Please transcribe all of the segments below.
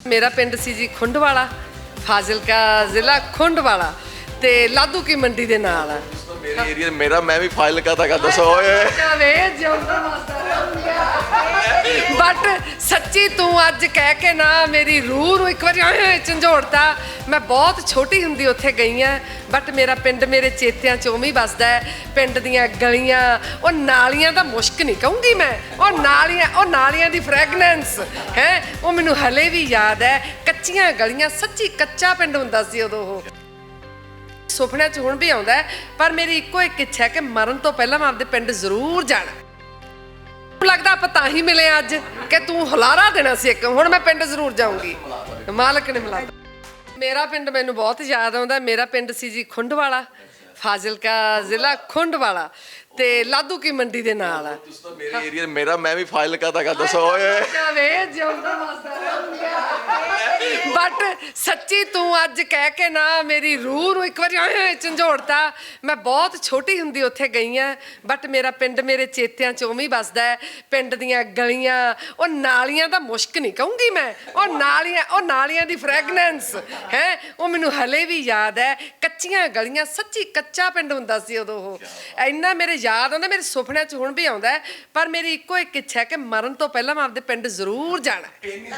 ਮੇਰਾ ਪਿੰਡ ਸੀ ਜੀ ਖੁੰਡਵਾਲਾ ਫਾਜ਼ਿਲਕਾ ਜ਼ਿਲ੍ਹਾ ਖੁੰਡਵਾਲਾ ਤੇ ਲਾਧੂ ਕੀ ਮੰਡੀ ਦੇ ਨਾਲ ਆ। ਮੇਰੇ ਏਰੀਆ ਮੇਰਾ ਮੈਂ ਵੀ ਫਾਈਲ ਕਾ ਤਾਂ ਦੱਸੋ ਓਏ। ਵੇ ਜਿਉਂਦਾ ਬਟ ਸੱਚੀ ਤੂੰ ਅੱਜ ਕਹਿ ਕੇ ਨਾ ਮੇਰੀ ਰੂਹ ਨੂੰ ਇੱਕ ਵਾਰੀ ਐਂ ਝੰਜੋੜਤਾ। ਮੈਂ ਬਹੁਤ ਛੋਟੀ ਹੁੰਦੀ ਉੱਥੇ ਗਈ ਆ ਬਟ ਮੇਰਾ ਪਿੰਡ ਮੇਰੇ ਚੇਤਿਆਂ 'ਚ ਉਵੇਂ ਵੱਸਦਾ ਹੈ। ਪਿੰਡ ਦੀਆਂ ਗਲੀਆਂ, ਉਹ ਨਾਲੀਆਂ ਦਾ ਮੁਸ਼ਕ ਨਹੀਂ ਕਹੂੰਗੀ ਮੈਂ। ਉਹ ਨਾਲੀਆਂ ਉਹ ਨਾਲੀਆਂ ਦੀ ਫ੍ਰੈਗਨੈਂਸ ਹੈ? ਉਹ ਮੈਨੂੰ ਹਲੇ ਵੀ ਯਾਦ ਹੈ। ਕੱਚੀਆਂ ਗਲੀਆਂ, ਸੱਚੀ ਕੱਚਾ ਪਿੰਡ ਹੁੰਦਾ ਸੀ ਉਦੋਂ ਉਹ। ਸੁਪਨਿਆਂ 'ਚ ਹੁਣ ਵੀ ਆਉਂਦਾ ਪਰ ਮੇਰੀ ਇੱਕੋ ਇੱਕ ਇੱਛਾ ਹੈ ਕਿ ਮਰਨ ਤੋਂ ਪਹਿਲਾਂ ਮੈਂ ਆਪਦੇ ਪਿੰਡ ਜ਼ਰੂਰ ਜਾਣਾ। ਲੱਗਦਾ ਆਪਾਂ ਤਾਂ ਹੀ ਮਿਲੇ ਅੱਜ ਕਿ ਤੂੰ ਹੁਲਾਰਾ ਦੇਣਾ ਸੀ ਇੱਕ। ਹੁਣ ਮੈਂ ਪਿੰਡ ਜ਼ਰੂਰ ਜਾਊਂਗੀ। ਮਾਲਕ ਨੇ ਮਿਲਾ ਮੇਰਾ ਪਿੰਡ ਮੈਨੂੰ ਬਹੁਤ ਯਾਦ ਆਉਂਦਾ। ਮੇਰਾ ਪਿੰਡ ਸੀ ਜੀ ਖੁੰਡਵਾਲਾ ਫਾਜ਼ਿਲਕਾ ਜ਼ਿਲ੍ਹਾ ਖੁੰਡਵਾਲਾ ਤੇ ਲਾਧੂ ਕੀ ਮੰਡੀ ਦੇ ਨਾਲ ਆ। ਤੁਸੀਂ ਤਾਂ ਮੇਰੇ ਏਰੀਆ ਮੇਰਾ ਮੈਂ ਵੀ ਫਾਈਲ ਕਾ ਤਾਂ ਦੱਸੋ ਓਏ। ਵੇ ਜਿਉਂਦਾ ਬਟ ਸੱਚੀ ਤੂੰ ਅੱਜ ਕਹਿ ਕੇ ਨਾ ਮੇਰੀ ਰੂਹ ਨੂੰ ਇੱਕ ਵਾਰੀ ਐਂ ਝੰਜੋੜਤਾ। ਮੈਂ ਬਹੁਤ ਛੋਟੀ ਹੁੰਦੀ ਉੱਥੇ ਗਈ ਆ ਬਟ ਮੇਰਾ ਪਿੰਡ ਮੇਰੇ ਚੇਤਿਆਂ 'ਚ ਉਵੇਂ ਹੀ ਵੱਸਦਾ ਹੈ। ਪਿੰਡ ਦੀਆਂ ਗਲੀਆਂ ਉਹ ਨਾਲੀਆਂ ਦਾ ਮੁਸ਼ਕ ਨਹੀਂ ਕਹੂੰਗੀ ਮੈਂ। ਉਹ ਨਾਲੀਆਂ ਉਹ ਨਾਲੀਆਂ ਦੀ ਫ੍ਰੈਗਨੈਂਸ ਹੈ ਉਹ ਮੈਨੂੰ ਹਲੇ ਵੀ ਯਾਦ ਹੈ। ਕੱਚੀਆਂ ਗਲੀਆਂ ਸੱਚੀ ਕੱਚਾ ਪਿੰਡ ਹੁੰਦਾ ਸੀ ਉਦੋਂ ਉਹ। ਇੰਨਾ ਮੇਰੇ ਯਾਦ ਆਉਂਦਾ ਮੇਰੇ ਸੁਪਨਿਆਂ 'ਚ ਹੁਣ ਵੀ ਆਉਂਦਾ ਹੈ, ਪਰ ਮੇਰੀ ਇੱਕੋ ਇੱਕ ਇੱਛਾ ਹੈ ਕਿ ਮਰਨ ਤੋਂ ਪਹਿਲਾਂ ਮੈਂ ਆਪਦੇ ਪਿੰਡ ਜ਼ਰੂਰ ਜਾਣਾ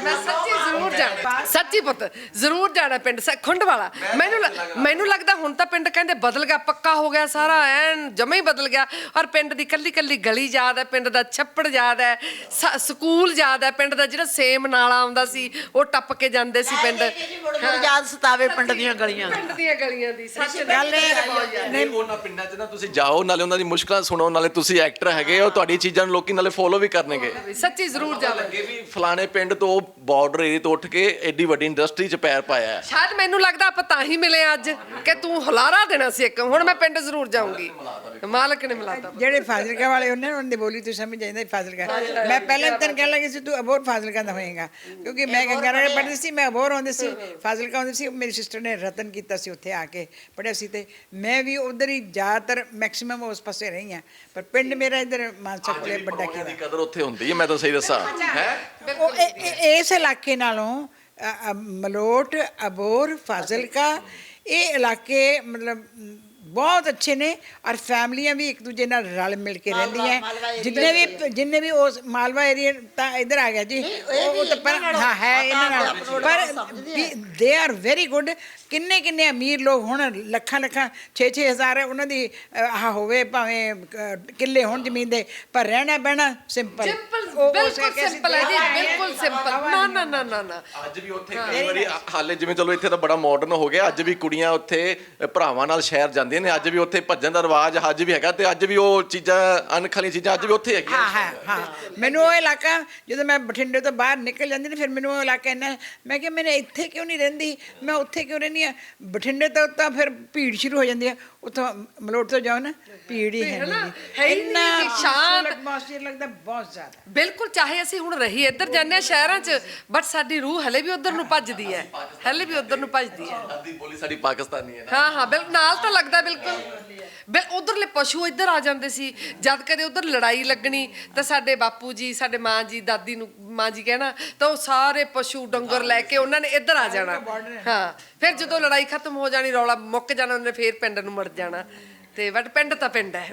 ਮੈਂ ਸੱਚੀ ਜ਼ਰੂਰ ਜਾਣਾ ਸੱਚੀ ਪੁੱਤ ਜ਼ਰੂਰ ਜਾਣਾ ਪਿੰਡ ਸ- ਖੁੰਡ ਵਾਲਾ ਮੈਨੂੰ ਲ- ਮੈਨੂੰ ਲੱਗਦਾ ਹੁਣ ਤਾਂ ਪਿੰਡ ਕਹਿੰਦੇ ਬਦਲ ਗਿਆ ਪੱਕਾ ਹੋ ਗਿਆ ਸਾਰਾ ਐਨ ਜਮਾ ਹੀ ਬਦਲ ਗਿਆ। ਔਰ ਪਿੰਡ ਦੀ ਕੱਲੀ ਕੱਲੀ ਗਲੀ ਯਾਦ ਹੈ ਪਿੰਡ ਦਾ ਛੱਪੜ ਯਾਦ ਹੈ ਸ- ਸਕੂਲ ਯਾਦ ਹੈ ਪਿੰਡ ਦਾ ਜਿਹੜਾ ਸੇਮ ਨਾਲਾ ਆਉਂਦਾ ਸੀ ਉਹ ਟੱਪ ਕੇ ਜਾਂਦੇ ਸੀ ਪਿੰਡ। ਯਾਦ ਸਤਾਵੇ ਪਿੰਡ ਦੀਆਂ ਗਲੀਆਂ। ਪਿੰਡ ਦੀਆਂ ਗਲੀਆਂ ਦੀ ਸੱਚ ਗੱਲ ਨਹੀਂ ਉਹਨਾਂ ਪਿੰਡਾਂ 'ਚ ਨਾ ਤੁਸੀਂ ਜਾਓ ਨਾਲੇ ਉਹਨਾਂ ਦੀ ਮੁਸ਼ਕਲਾਂ ਸੁਣੋ ਨਾਲੇ ਤੁਸੀਂ ਐਕਟਰ ਹੈਗੇ ਹੋ ਤੁਹਾਡੀ ਚੀਜ਼ਾਂ ਨੂੰ ਲੋਕੀ ਨਾਲੇ ਫੋਲੋ ਵੀ ਕਰਨਗੇ। ਸੱਚੀ ਜ਼ਰੂਰ ਜਾਵਾਂਗੇ। ਲੱਗੇ ਵੀ ਫਲਾਣੇ ਪਿੰਡ ਤੋਂ ਬਾਰਡਰ ਏਰੀਆ ਤੋਂ ਉੱਠ ਕੇ ਐਡੀ ਵੱਡੀ ਇੰਡਸਟਰੀ 'ਚ ਪੈਰ ਪਾਇਆ ਹੈ। ਸ਼ਾਇਦ ਮੈਨੂੰ ਲੱਗਦਾ ਆਪਾਂ ਤਾਂ ਹੀ ਮਿਲੇ ਅੱਜ ਕਿ ਤੂੰ ਹੁਲਾਰਾ ਦੇਣਾ ਸੀ ਇੱਕ। ਹੁਣ ਮੈਂ ਪਿੰਡ ਜ਼ਰੂਰ ਜਾਊਂਗੀ। ਮਾਲਕ ਨੇ ਮਿਲਾਤਾ ਜਿਹੜੇ ਫਾਜ਼ਿਲਕਾ ਵਾਲੇ ਉਹਨੇ ਉਹਨਾਂ ਦੀ ਬੋਲੀ ਤੂੰ ਸਮਝ ਜਾਂਦਾ ਫਾਜ਼ਿਲਕਾ। ਮੈਂ ਪਹਿਲਾਂ ਤੈਨੂੰ ਕਹਿਣ ਲੱਗੀ ਸੀ ਤੂੰ ਅਬੋਰ ਫਾਜ਼ਿਲਕਾ ਦਾ ਹੋਏਗਾ। ਕਿਉਂਕਿ ਮੈਂ ਗੰਗਾਨਗਰ ਪੜ੍ਹਦੀ ਸੀ ਮੈਂ ਅਬੋਰ ਆਉਂਦੀ ਸੀ ਫਾਜ਼ਿਲਕਾ ਆਉਂਦੀ ਸੀ ਮੇਰੀ ਸਿਸਟਰ ਨੇ ਰਤਨ ਕੀਤਾ ਸੀ ਉੱਥੇ ਆ ਕੇ ਪੜ੍ਹਿਆ ਸੀ ਤੇ ਮੈਂ ਵੀ ਉਧਰ ਹੀ ਜ਼ਿਆਦਾਤਰ ਮੈਕਸਿਮਮ ਉਸ ਪਾਸੇ ਰਹੀ ਹਾਂ। ਪਰ ਪਿੰਡ ਮੇਰਾ ਇਧਰ ਮਾਨਸਾ ਕੋਲੇ ਵੱਡਾ ਦੀ ਕਿਲਾ ਕਦਰ ਉੱਥੇ ਹੁੰਦੀ ਹੈ ਮੈਂ ਤਾਂ ਸਹੀ ਦੱਸਾਂ। ਹੈ? ਉਹ ਇਹ- ਇਹ- ਇਸ ਇਲਾਕੇ ਨਾਲੋਂ ਮਲੋਟ ਅਬੋਰ ਫਾਜ਼ਿਲਕਾ ਇਹ ਇਲਾਕੇ ਮਤਲਬ ਬਹੁਤ ਅੱਛੇ ਨੇ ਔਰ ਫੈਮਲੀਆਂ ਵੀ ਇੱਕ ਦੂਜੇ ਨਾਲ ਰਲ ਮਿਲ ਕੇ ਰਹਿੰਦੀਆਂ ਜਿੰਨੇ ਵੀ ਜਿੰਨੇ ਵੀ ਉਸ ਮਾਲਵਾ ਏਰੀਆ ਤਾਂ ਇੱਧਰ ਆ ਗਿਆ ਜੀ। ਉਹ ਤਾਂ ਪਰ ਹਾਂ ਹੈ ਇਹਨਾਂ ਨਾਲ। ਪਰ ਦੇ ਆਰ ਵੈਰੀ ਗੁੱਡ ਕਿੰਨੇ ਕਿੰਨੇ ਅਮੀਰ ਲੋਕ ਹੁਣ ਲੱਖਾਂ ਲੱਖਾਂ 6-6000 ਉਹਨਾਂ ਦੀ ਆਹ ਹੋਵੇ ਭਾਵੇਂ ਕਿੱਲੇ ਹੋਣ ਜ਼ਮੀਨ ਦੇ ਪਰ ਰਹਿਣਾ ਬਹਿਣਾ ਸਿੰਪਲ ਸਿੰਪਲ ਬਿਲਕੁਲ ਸਿੰਪਲ ਹੈ ਜੀ ਬਿਲਕੁਲ ਸਿੰਪਲ ਨਾ ਨਾ ਨਾ ਨਾ ਨਾ। ਅੱਜ ਵੀ ਉੱਥੇ ਕਈ ਵਾਰੀ ਹਾਲੇ ਜਿਵੇਂ ਚਲੋ ਇੱਥੇ ਤਾਂ ਬੜਾ ਮਾਡਰਨ ਹੋ ਗਿਆ ਅੱਜ ਵੀ ਕੁੜੀਆਂ ਉੱਥੇ ਭਰਾਵਾਂ ਨਾਲ ਸ਼ਹਿਰ ਜਾਂਦੀਆਂ ਨੇ, ਅੱਜ ਵੀ ਉੱਥੇ ਭੱਜਣ ਦਾ ਰਿਵਾਜ ਅੱਜ ਵੀ ਹੈਗਾ ਤੇ ਅੱਜ ਵੀ ਉਹ ਚੀਜ਼ਾਂ ਅਨਖਲੀਆਂ ਚੀਜ਼ਾਂ ਅੱਜ ਵੀ ਉੱਥੇ ਹੈਗੀਆਂ। ਹਾਂ ਹਾਂ ਹਾਂ। ਮੈਨੂੰ ਉਹ ਇਲਾਕਾ, ਜਦੋਂ ਮੈਂ ਬਠਿੰਡੇ ਤੋਂ ਬਾਹਰ ਨਿਕਲ ਜਾਂਦੀ ਨਾ, ਫਿਰ ਮੈਨੂੰ ਉਹ ਇਲਾਕਾ ਇੰਨਾ, ਮੈਂ ਕਿਹਾ ਮੈਂ ਇੱਥੇ ਕਿਉਂ ਨਹੀਂ ਰਹਿੰਦੀ? ਮੈਂ ਉੱਥੇ ਕਿਉਂ ਰਹਿੰਦੀ ਆ ਬਠਿੰਡੇ ਤੋਂ ਤਾਂ ਫਿਰ ਭੀੜ ਸ਼ੁਰੂ ਹੋ ਜਾਂਦੀ ਆ ਉੱਥੋਂ ਮਲੋਟ ਤੋਂ ਜਾਓ ਨਾ ਭੀੜ ਹੀ ਹੈ ਹੈ ਨਾ? ਨਹੀਂ ਹੈ ਹੀ ਨਹੀਂ ਕਿ ਸ਼ਾਂਤ- ਐਟਮੋਸਫੀਅਰ ਲੱਗਦਾ ਬਹੁਤ ਜ਼ਿਆਦਾ। ਬਿਲਕੁਲ ਚਾਹੇ ਅਸੀਂ ਹੁਣ ਰਹੀ ਇੱਧਰ ਜਾਂਦੇ ਹਾਂ ਸ਼ਹਿਰਾਂ 'ਚ ਬਟ ਸਾਡੀ ਰੂਹ ਹਲੇ ਵੀ ਉਧਰ ਨੂੰ ਭੱਜਦੀ ਹੈ। ਹਲੇ ਵੀ ਉਧਰ ਨੂੰ ਭੱਜਦੀ ਹੈ। ਅੱਧੀ ਬੋਲੀ ਸਾਡੀ ਪਾਕਿਸਤਾਨੀ ਹੈ ਹਾਂ ਹਾਂ ਬਿਲਕੁਲ ਨਾਲ ਤਾਂ ਲੱਗਦਾ ਬਿਲਕੁਲ। ਬਿਲ ਉਧਰਲੇ ਪਸ਼ੂ ਇੱਧਰ ਆ ਜਾਂਦੇ ਸੀ। ਜਦ ਕਦੇ ਉਧਰ ਲੜਾਈ ਲੱਗਣੀ ਤਾਂ ਸਾਡੇ ਬਾਪੂ ਜੀ ਸਾਡੇ ਮਾਂ ਜੀ ਦਾਦੀ ਨੂੰ ਮਾਂ ਜੀ ਕਹਿਣਾ ਤਾਂ ਉਹ ਸਾਰੇ ਪਸ਼ੂ ਡੰਗਰ ਲੈ ਕੇ ਉਹਨਾਂ ਨੇ ਇੱਧਰ ਆ ਜਾਣਾ। ਹਾਂ ਫਿਰ ਜਦੋਂ ਲੜਾਈ ਖਤਮ ਹੋ ਜਾਣੀ ਰੌਲਾ ਮੁੱਕ ਜਾਣਾ ਉਹਨੇ ਫੇਰ ਪਿੰਡ ਨੂੰ ਮੁੜ ਜਾਣਾ। ਤੇ ਬਟ ਪਿੰਡ ਤਾਂ ਪਿੰਡ ਹੈ।